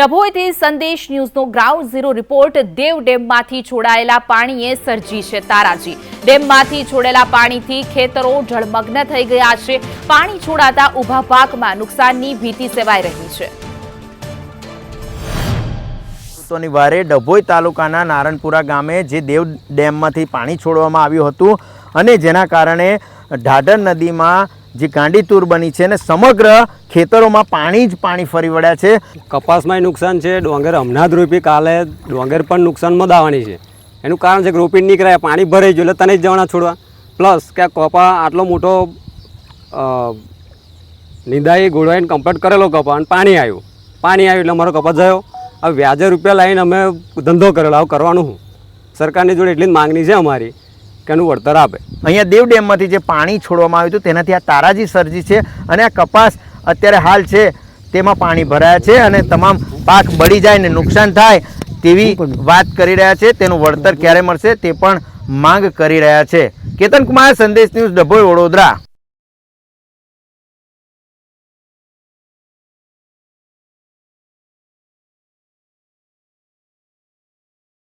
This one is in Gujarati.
ડભોઈથી સંદેશ ન્યૂઝનો ગ્રાઉન્ડ ઝીરો રિપોર્ટ દેવ ડેમમાંથી છોડાયેલા પાણીએ સર્જી છે તારાજી. ડેમમાંથી છોડેલા પાણીથી ખેતરો જળમગ્ન થઈ ગયા છે. પાણી છોડાતા ઊભા પાકમાં નુકસાનની ભીતિ સેવાઈ રહી છે. ખેડૂતોની વારે ડભોઈ તાલુકાના નારણપુરા ગામે જે દેવ ડેમમાંથી પાણી છોડવામાં આવ્યું હતું અને જેના કારણે ઢાઢર નદીમાં જે ગાંડીતુર બની છે અને સમગ્ર ખેતરોમાં પાણી જ પાણી ફરી વળ્યા છે. કપાસમાંય નુકસાન છે, ડોંગર હમણાં જ કાલે ડોંગર પણ નુકસાનમાં દાવાની છે. એનું કારણ છે કે રોપી નીકળ્યા પાણી ભરાઈ ગયું એટલે તને જ જવાના છોડવા. પ્લસ કે કપા આટલો મોટો નિંદાઈ ગોળવાઈને કમ્પ્લીટ કરેલો કપા અને પાણી આવ્યું. પાણી આવ્યું એટલે અમારો કપા જયો હવે વ્યાજે રૂપિયા લાવીને અમે ધંધો કરેલો. આવું કરવાનું હું. સરકારની જોડે એટલી જ માગણી છે અમારી. કે વળતર આપે. અહીંયા દેવ ડેમમાંથી જે પાણી છોડવામાં આવ્યું હતું, તેનાથી આ તારાજી સર્જી છે અને આ કપાસ અત્યારે હાલ છે, તેમાં પાણી ભરાયા છે અને તમામ પાક બળી જાય ને નુકસાન થાય તેવી વાત કરી રહ્યા છે. તેનું વળતર ક્યારે મળશે તે પણ માંગ કરી રહ્યા છે. કેતન કુમાર, સંદેશ ન્યૂઝ, ડભોઈ, વડોદરા.